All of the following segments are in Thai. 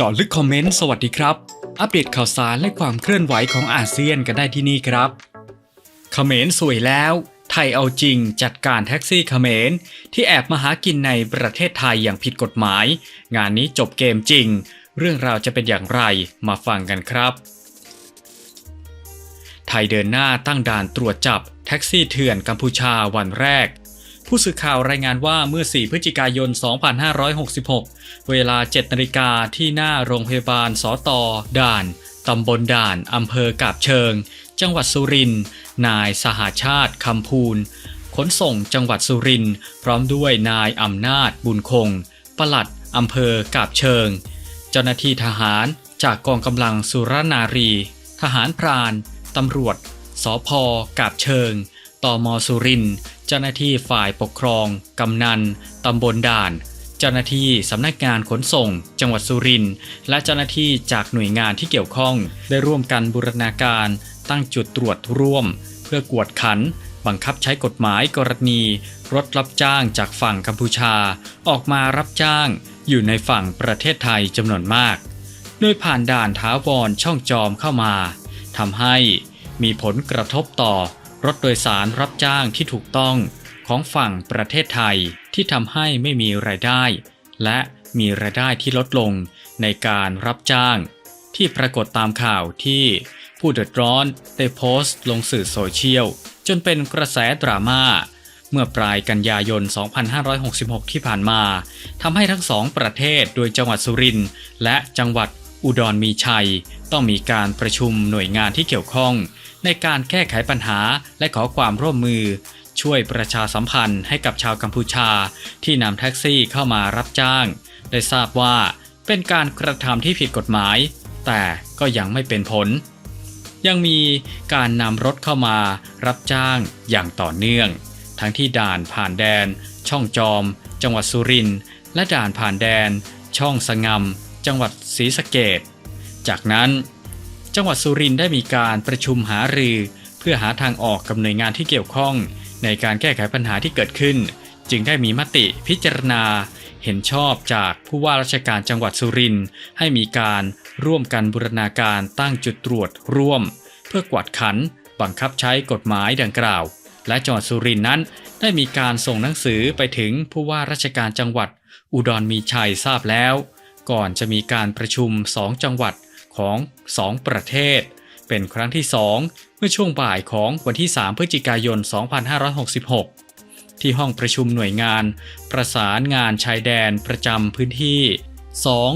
เจาะลึกคอมเมนต์สวัสดีครับ อัปเดตข่าวสารและความเคลื่อนไหวของอาเซียนกันได้ที่นี่ครับเขมรสวยแล้ว ไทยเอาจริงจัดการแท็กซี่เขมรที่แอบมาหากินในประเทศไทยอย่างผิดกฎหมาย งานนี้จบเกมจริง เรื่องราวจะเป็นอย่างไรมาฟังกันครับ ไทยเดินหน้าตั้งด่านตรวจจับแท็กซี่เถื่อนกัมพูชาวันแรก ผู้สื่อข่าวรายงานว่าเมื่อ 4 พฤศจิกายน 2566 เวลา 7 นาฬิกาที่หน้าโรงพยาบาลสอตอด่าน ตำบลด่าน อำเภอกาบเชิง จังหวัดสุรินทร์ นายสหาชาติคำพูน ขนส่งจังหวัดสุรินทร์ พร้อมด้วยนายอำนาจบุญคง ปลัดอำเภอกาบเชิง เจ้าหน้าที่ทหารจากกองกำลังสุรนารี ทหารพราน ตำรวจ สพกาบเชิง ตมสุรินทร์ เจ้าหน้าที่ฝ่ายปกครอง กำนัน ตำบลด่าน เจ้าหน้าที่สำนักงานขนส่ง จังหวัดสุรินทร์และเจ้าหน้าที่จากหน่วยงานที่เกี่ยวข้อง ได้ร่วมกันบูรณาการ ตั้งจุดตรวจร่วม เพื่อกวดขัน บังคับใช้กฎหมายกรณี รถรับจ้างจากฝั่งกัมพูชา ออกมารับจ้าง อยู่ในฝั่งประเทศไทยจำนวนมาก โดยผ่านด่านท้าวรช่องจอมเข้ามาทำให้มีผลกระทบต่อ รถโดยสารรับจ้างที่ถูกต้องของฝั่งประเทศไทยที่ทำให้ไม่มีรายได้ และมีรายได้ที่ลดลงในการรับจ้าง ที่ปรากฏตามข่าวที่ผู้เดือดร้อนได้โพสต์ลงสื่อโซเชียล จนเป็นกระแสดราม่าเมื่อปลายกันยายน 2566 ที่ผ่านมาทำให้ทั้งสองประเทศโดยจังหวัดสุรินทร์และจังหวัดอุดรมีชัย ต้องมีการประชุมหน่วยงานที่เกี่ยวข้อง ในการแก้ไขปัญหาและขอความร่วมมือ ช่วยประชาสัมพันธ์ให้กับชาวกัมพูชา ที่นำแท็กซี่เข้ามารับจ้าง ได้ทราบว่าเป็นการกระทำที่ผิดกฎหมาย แต่ก็ยังไม่เป็นผล ยังมีการนำรถเข้ามารับจ้างอย่างต่อเนื่อง ทั้งที่ด่านผ่านแดน ช่องจอม จังหวัดสุรินทร์และด่านผ่านแดน ช่องสงมจังหวัดศรีสะเกดจากนั้น จังหวัดสุรินทร์ได้มีการประชุมหารือ เพื่อหาทางออกกับหน่วยงานที่เกี่ยวข้อง ในการแก้ไขปัญหาที่เกิดขึ้น จึงได้มีมติพิจารณา เห็นชอบจากผู้ว่าราชการจังหวัดสุรินทร์ให้มีการร่วมกันบูรณาการตั้งจุดตรวจร่วม เพื่อกวาดขัน บังคับใช้กฎหมายดังกล่าว และจังหวัดสุรินทร์นั้น ได้มีการส่งหนังสือไปถึงผู้ว่าราชการจังหวัด อุดรมีชัยทราบแล้ว ก่อนจะมีการประชุม2จังหวัด ของ 2 ประเทศ เป็นครั้งที่ 2 เมื่อช่วงบ่ายของวันที่ 3 พฤศจิกายน 2566 ที่ห้องประชุมหน่วยงาน ประสานงานชายแดนประจำพื้นที่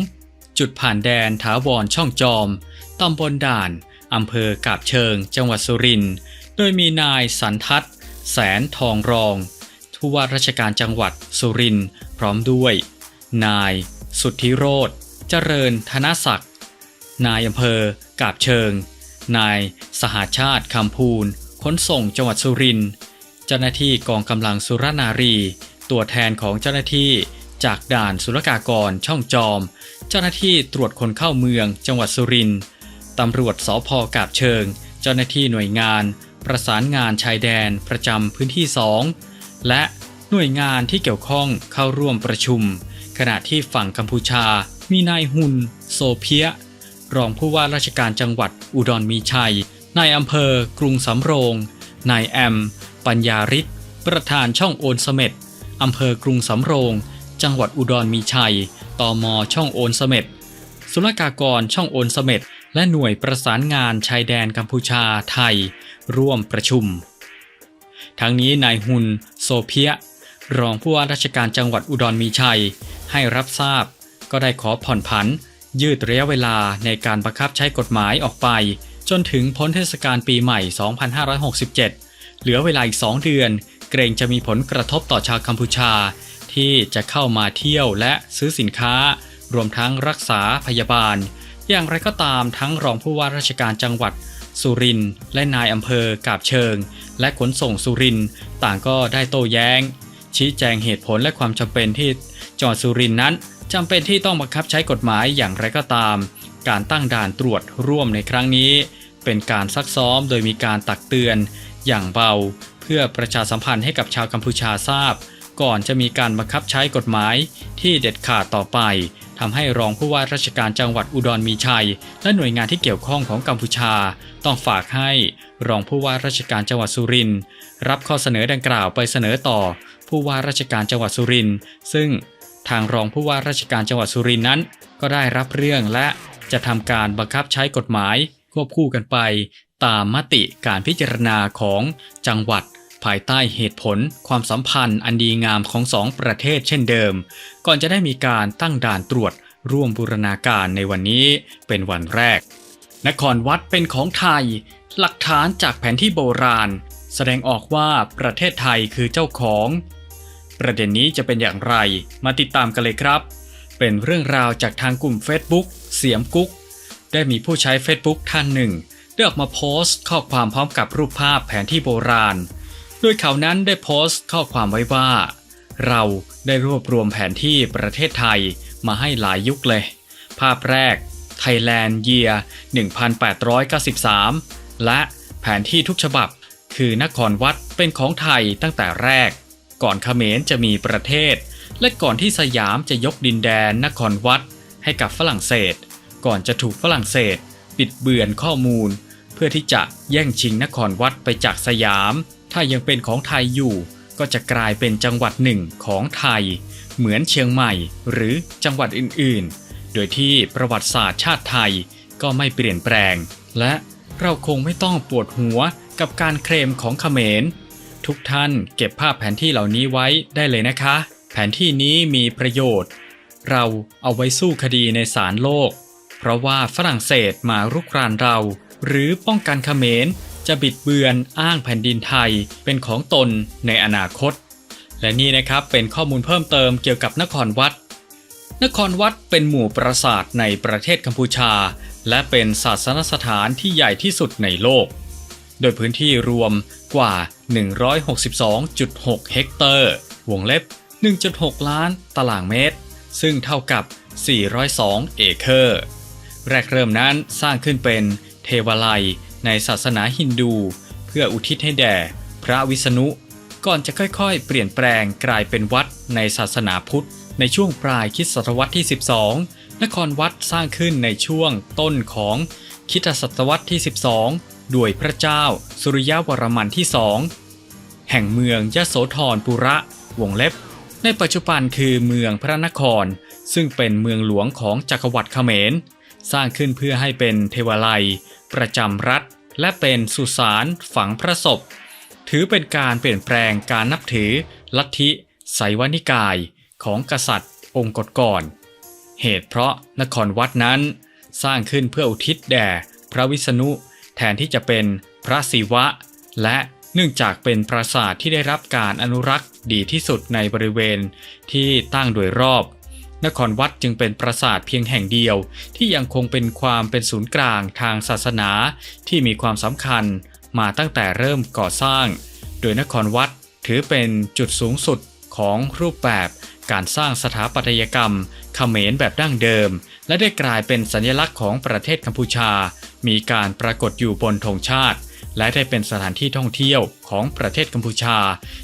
2. จุดผ่านแดนถาวรช่องจอมตำบลด่านอำเภอกาบเชิง จังหวัดสุรินทร์โดยมีนายสันทัศน์ แสนทองรองผู้ว่าราชการจังหวัดสุรินทร์พร้อมด้วย นาย สุทธิโรธเจริญธนศักดิ์ นายอำเภอกาบเชิง นายสหาชาติคำพูนขนส่งจังหวัดสุรินทร์เจ้าหน้าที่กองกำลังสุรนารี ตัวแทนของเจ้าหน้าที่จากด่านศุลกากรช่องจอม เจ้าหน้าที่ตรวจคนเข้าเมืองจังหวัดสุรินทร์ตำรวจสพกาบเชิง เจ้าหน้าที่หน่วยงาน ประสานงานชายแดนประจำพื้นที่ 2 และหน่วยงานที่เกี่ยวข้องเข้าร่วมประชุม ขณะที่ฝั่งกัมพูชามีนายหุน โซเพีย รองผู้ว่าราชการจังหวัดอุดรมีชัย นายอำเภอ กรุงสำโรง นายแอม ปัญญาริศประธานช่องโอนเสม็ดอำเภอกรุงสำโรง จังหวัดอุดรมีชัยตมช่องโอนเสม็ดศุลกากรช่องโอนเสม็ดและหน่วยประสานงานชายแดนกัมพูชาไทย ร่วมประชุม ทั้งนี้นายหุนโซเพีย รองผู้ว่าราชการจังหวัดอุดรมีชัย ให้รับทราบ ก็ได้ขอผ่อนผัน ยืดระยะเวลาในการบังคับใช้กฎหมายออกไป จนถึงพ้นเทศกาลปีใหม่ 2567 เหลือเวลาอีก 2 เดือน เกรงจะมีผลกระทบต่อชาวกัมพูชา ที่จะเข้ามาเที่ยวและซื้อสินค้า รวมทั้งรักษาพยาบาล อย่างไรก็ตามทั้งรองผู้ว่าราชการจังหวัดสุรินและนายอำเภอกาบเชิง และขนส่งสุรินต่างก็ได้โต้แย้ง ชี้แจงเหตุผลและความจำเป็นที่จังหวัดสุรินนั้น จำเป็นที่ต้องบังคับใช้กฎหมายอย่างไรก็ตาม การตั้งด่านตรวจร่วมในครั้งนี้ เป็นการซักซ้อมโดยมีการตักเตือน อย่างเบา เพื่อประชาสัมพันธ์ให้กับชาวกัมพูชาทราบ ก่อนจะมีการบังคับใช้กฎหมายที่เด็ดขาดต่อไปทำให้รองผู้ว่าราชการจังหวัดอุดรมีชัย และหน่วยงานที่เกี่ยวข้องของกัมพูชา ต้องฝากให้รองผู้ว่าราชการจังหวัดสุรินทร์รับข้อเสนอดังกล่าวไปเสนอต่อ ผู้ว่าราชการจังหวัดสุรินทร์ซึ่ง ทางรองผู้ว่าราชการจังหวัดสุรินทร์นั้น ก็ได้รับเรื่องและจะทำการบังคับใช้กฎหมาย ควบคู่กันไป ตามมติการพิจารณาของจังหวัด ภายใต้เหตุผล ความสัมพันธ์อันดีงามของสองประเทศเช่นเดิม ก่อนจะได้มีการตั้งด่านตรวจร่วมบูรณาการในวันนี้เป็นวันแรก นครวัดเป็นของไทย หลักฐานจากแผนที่โบราณ แสดงออกว่าประเทศไทยคือเจ้าของ ประเด็นนี้จะเป็นอย่างไร มาติดตามกันเลยครับ เป็นเรื่องราวจากทางกลุ่ม Facebook เสียมกุ๊ก ได้มีผู้ใช้ Facebook ท่านหนึ่งได้ออกมาโพสต์ ข้อความพร้อมกับรูปภาพแผนที่โบราณ โดยเขานั้นได้โพสต์ข้อความไว้ว่า เราได้รวบรวมแผนที่ประเทศไทยมาให้หลายยุคเลย ภาพแรก Thailand Year 1893 และแผนที่ทุกฉบับคือนครวัดเป็นของไทยตั้งแต่แรก ก่อนเขมรจะมีประเทศ และก่อนที่สยามจะยกดินแดนนครวัด ให้กับฝรั่งเศส ก่อนจะถูกฝรั่งเศส ปิดเบือนข้อมูล เพื่อที่จะแย่งชิงนครวัดไปจากสยาม ถ้ายังเป็นของไทยอยู่ ก็จะกลายเป็นจังหวัดหนึ่งของไทย เหมือนเชียงใหม่หรือจังหวัดอื่นๆ โดยที่ประวัติศาสตร์ชาติไทยก็ไม่เปลี่ยนแปลง และเราคงไม่ต้องปวดหัวกับการเคลมของเขมร ทุกท่านเก็บภาพแผนที่เหล่านี้ไว้ได้เลยนะคะ แผนที่นี้มีประโยชน์ เราเอาไว้สู้คดีในศาลโลก เพราะว่าฝรั่งเศสมารุกรานเรา หรือป้องกันเขมรจะบิดเบือนอ้างแผ่นดินไทยเป็นของตนในอนาคต และนี่นะครับเป็นข้อมูลเพิ่มเติมเกี่ยวกับนครวัด นครวัดเป็นหมู่ปราสาทในประเทศกัมพูชา และเป็นศาสนสถานที่ใหญ่ที่สุดในโลก โดยพื้นที่รวมกว่า162.6 เฮกเตอร์ วงเล็บ 1.6 ล้านตารางเมตร ซึ่งเท่ากับ 402 เอเคอร์ แรกเริ่มนั้นสร้างขึ้นเป็นเทวาลัยในศาสนาฮินดู เพื่ออุทิศให้แด่พระวิษณุ ก่อนจะค่อยๆ เปลี่ยนแปลงกลายเป็นวัดในศาสนาพุทธ ในช่วงปลายคริสตศตวรรษที่ 12 นครวัดสร้างขึ้นในช่วงต้นของคริสตศตวรรษที่ 12 ด้วยพระเจ้าสุริยวรมันที่สองแห่งเมืองยโสธรปุระวงเล็บ ในปัจจุบันคือเมืองพระนคร ซึ่งเป็นเมืองหลวงของจักรวรรดิเขมร สร้างขึ้นเพื่อให้เป็นเทวาลัย ประจำรัฐ และเป็นสุสานฝังพระศพ ถือเป็นการเปลี่ยนแปลงการนับถือ ลัทธิไสวนิกายของกษัตริย์องค์ก่อนเหตุเพราะนครวัดนั้น สร้างขึ้นเพื่ออุทิศแด่พระวิษณุ นที่จะเป็นพระศิวะ และเนื่องจากเป็นปราสาทที่ได้รับการอนุรักษ์ดีที่สุดในบริเวณที่ตั้งโดยรอบ นครวัดจึงเป็นปราสาทเพียงแห่งเดียว ที่ยังคงเป็นความเป็นศูนย์กลางทางศาสนาที่มีความสำคัญมาตั้งแต่เริ่มก่อสร้าง โดยนครวัดถือเป็นจุดสูงสุดของรูปแบบ การสร้างสถาปัตยกรรมเขมรแบบดั้งเดิม และได้กลายเป็นสัญลักษณ์ของประเทศกัมพูชา มีการปรากฏอยู่บนธงชาติ และได้เป็นสถานที่ท่องเที่ยวของประเทศกัมพูชา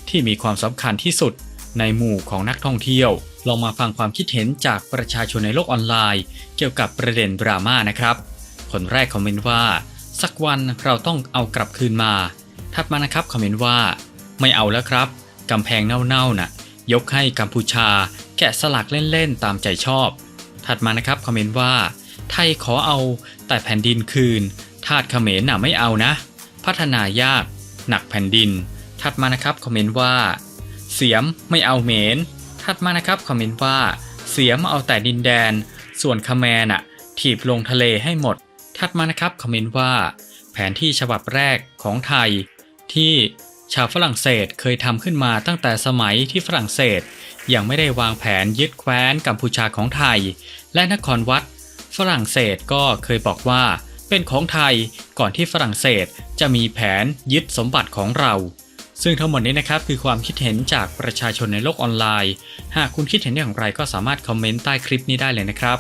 ที่มีความสำคัญที่สุดในหมู่ของนักท่องเที่ยวลองมาฟังความคิดเห็นจากประชาชนในโลกออนไลน์ เกี่ยวกับประเด็นดราม่านะครับ คนแรกคอมเมนต์ว่า สักวันเราต้องเอากลับคืนมา ถัดมานะครับคอมเมนต์ว่า ไม่เอาแล้วครับกำแพงเน่าๆน่ะ ยกให้กัมพูชา แกะสลักเล่นๆตามใจชอบ ถัดมานะครับคอมเมนต์ว่า ไทยขอเอาแต่แผ่นดินคืน ทาสเขมรน่ะไม่เอานะ พัฒนายาก หนักแผ่นดิน ถัดมานะครับคอมเมนต์ว่า เสียมไม่เอาเหมน ถัดมานะครับคอมเมนต์ว่า เสียมเอาแต่ดินแดน ส่วนคแมนน่ะถีบลงทะเลให้หมด ถัดมานะครับคอมเมนต์ว่า แผนที่ฉบับแรกของไทยที่ ชาวฝรั่งเศสเคยทำขึ้นมาตั้งแต่สมัยที่ฝรั่งเศส ยังไม่ได้วางแผนยึดแคว้นกัมพูชาของไทย และนครวัด ฝรั่งเศสก็เคยบอกว่า เป็นของไทยก่อนที่ฝรั่งเศสจะมีแผนยึดสมบัติของเรา ซึ่งทั้งหมดนี้นะครับคือความคิดเห็นจากประชาชนในโลกออนไลน์ หากคุณคิดเห็นอย่างไรก็สามารถคอมเมนต์ใต้คลิปนี้ได้เลยนะครับ